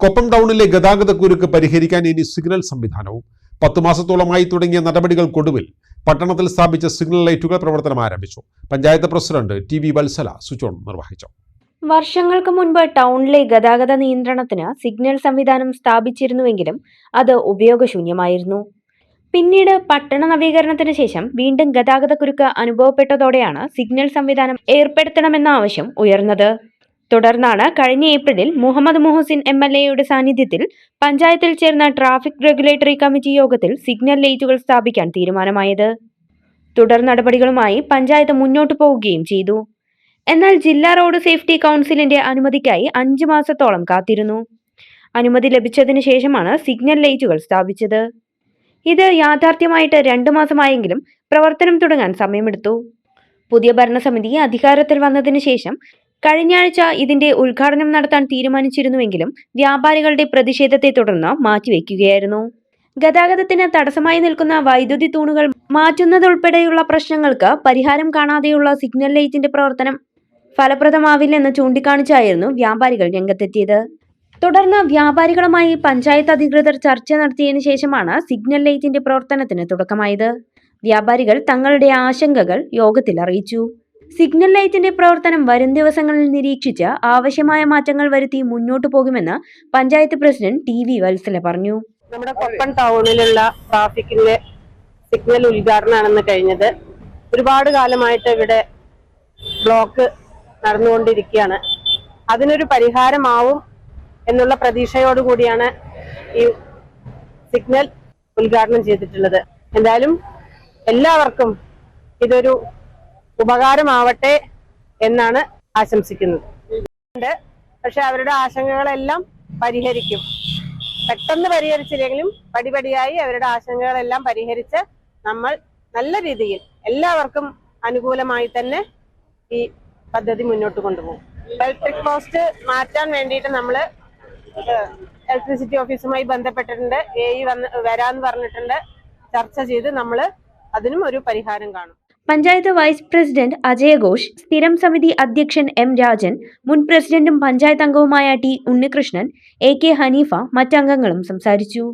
കൊപ്പം ടൗണിലെ ഗതാഗതക്കുരുക്ക് പരിഹരിക്കാൻ ഇനി സിഗ്നൽ സംവിധാനവും. പത്തു മാസത്തോളമായി തുടങ്ങിയ നടപടികൾക്കൊടുവിൽ പട്ടണത്തിൽ സ്ഥാപിച്ച സിഗ്നൽ ലൈറ്റുകൾ പ്രവർത്തനം ആരംഭിച്ചു. Panchayat president T V Vatsala switch on നിർവഹിച്ചു. വർഷങ്ങൾക്ക് മുൻപ് ടൗണിലെ ഗതാഗത നിയന്ത്രണത്തിന് സിഗ്നൽ സംവിധാനം സ്ഥാപിച്ചിരുന്നുവെങ്കിലും അത് ഉപയോഗശൂന്യമായിരുന്നു. പിന്നീട് പട്ടണ നവീകരണത്തിന് ശേഷം വീണ്ടും ഗതാഗതക്കുരുക്ക് അനുഭവപ്പെട്ടതോടെയാണ് സിഗ്നൽ സംവിധാനം ഏർപ്പെടുത്തണമെന്ന ആവശ്യം ഉയർന്നത്. തുടർന്നാണ് കഴിഞ്ഞ ഏപ്രിലിൽ മുഹമ്മദ് മുഹസിൻ എം എൽ എയുടെ സാന്നിധ്യത്തിൽ പഞ്ചായത്തിൽ ചേർന്ന ട്രാഫിക് റെഗുലേറ്ററി കമ്മിറ്റി യോഗത്തിൽ സിഗ്നൽ ലൈറ്റുകൾ സ്ഥാപിക്കാൻ തീരുമാനമായത്. തുടർ നടപടികളുമായി പഞ്ചായത്ത് മുന്നോട്ടു പോവുകയും ചെയ്തു. എന്നാൽ ജില്ലാ റോഡ് സേഫ്റ്റി കൗൺസിലിന്റെ അനുമതിക്കായി അഞ്ചു മാസത്തോളം കാത്തിരുന്നു. അനുമതി ലഭിച്ചതിനു ശേഷമാണ് സിഗ്നൽ ലൈറ്റുകൾ സ്ഥാപിച്ചത്. ഇത് യാഥാർത്ഥ്യമായിട്ട് രണ്ടു മാസമായെങ്കിലും പ്രവർത്തനം തുടങ്ങാൻ സമയമെടുത്തു. പുതിയ ഭരണസമിതി അധികാരത്തിൽ വന്നതിനു ശേഷം കഴിഞ്ഞ ആഴ്ച ഇതിന്റെ ഉദ്ഘാടനം നടത്താൻ തീരുമാനിച്ചിരുന്നുവെങ്കിലും വ്യാപാരികളുടെ പ്രതിഷേധത്തെ തുടർന്ന് മാറ്റിവെക്കുകയായിരുന്നു. ഗതാഗതത്തിന് തടസ്സമായി നിൽക്കുന്ന വൈദ്യുതി തൂണുകൾ മാറ്റുന്നതുൾപ്പെടെയുള്ള പ്രശ്നങ്ങൾക്ക് പരിഹാരം കാണാതെയുള്ള സിഗ്നൽ ലൈറ്റിന്റെ പ്രവർത്തനം ഫലപ്രദമാവില്ലെന്ന് ചൂണ്ടിക്കാണിച്ചായിരുന്നു വ്യാപാരികൾ രംഗത്തെത്തിയത്. തുടർന്ന് വ്യാപാരികളുമായി പഞ്ചായത്ത് അധികൃതർ ചർച്ച നടത്തിയതിനു ശേഷമാണ് സിഗ്നൽ ലൈറ്റിന്റെ പ്രവർത്തനത്തിന് തുടക്കമായത്. വ്യാപാരികൾ തങ്ങളുടെ ആശങ്കകൾ യോഗത്തിൽ അറിയിച്ചു. സിഗ്നൽ ലൈറ്റിന്റെ പ്രവർത്തനം വരും ദിവസങ്ങളിൽ നിരീക്ഷിച്ച് ആവശ്യമായ മാറ്റങ്ങൾ വരുത്തി മുന്നോട്ടു പോകുമെന്ന് panchayat president T V Vatsala പറഞ്ഞു. നമ്മുടെ കൊപ്പൻ ടൗണിലുള്ള ട്രാഫിക്കിന്റെ സിഗ്നൽ ഉദ്ഘാടനമാണെന്ന് കഴിഞ്ഞത്. ഒരുപാട് കാലമായിട്ട് ഇവിടെ ബ്ലോക്ക് നടന്നുകൊണ്ടിരിക്കുകയാണ്. അതിനൊരു പരിഹാരമാവും എന്നുള്ള പ്രതീക്ഷയോടുകൂടിയാണ് ഈ സിഗ്നൽ ഉദ്ഘാടനം ചെയ്തിട്ടുള്ളത്. എന്തായാലും എല്ലാവർക്കും ഇതൊരു ഉപകാരമാവട്ടെ എന്നാണ് ആശംസിക്കുന്നത്. പക്ഷെ അവരുടെ ആശങ്കകളെല്ലാം പരിഹരിക്കും. പെട്ടെന്ന് പരിഹരിച്ചില്ലെങ്കിലും പടിപടിയായി അവരുടെ ആശങ്കകളെല്ലാം പരിഹരിച്ച് നമ്മൾ നല്ല രീതിയിൽ എല്ലാവർക്കും അനുകൂലമായി തന്നെ ഈ പദ്ധതി മുന്നോട്ട് കൊണ്ടുപോകും. ഇലക്ട്രിക് പോസ്റ്റ് മാറ്റാൻ വേണ്ടിയിട്ട് നമ്മൾ ഇലക്ട്രിസിറ്റി ഓഫീസുമായി ബന്ധപ്പെട്ടിട്ടുണ്ട്. എ ഇ വന്ന് വരാന്ന് പറഞ്ഞിട്ടുണ്ട്. ചർച്ച ചെയ്ത് നമ്മൾ അതിനും ഒരു പരിഹാരം കാണും. പഞ്ചായത്ത് വൈസ് പ്രസിഡന്റ് അജയഘോഷ് സ്ഥിരം സമിതി അധ്യക്ഷൻ എം രാജൻ മുൻ പ്രസിഡന്റും പഞ്ചായത്ത് അംഗവുമായ T Unnikrishnan A K Haneefa മറ്റംഗങ്ങളും സംസാരിച്ചു.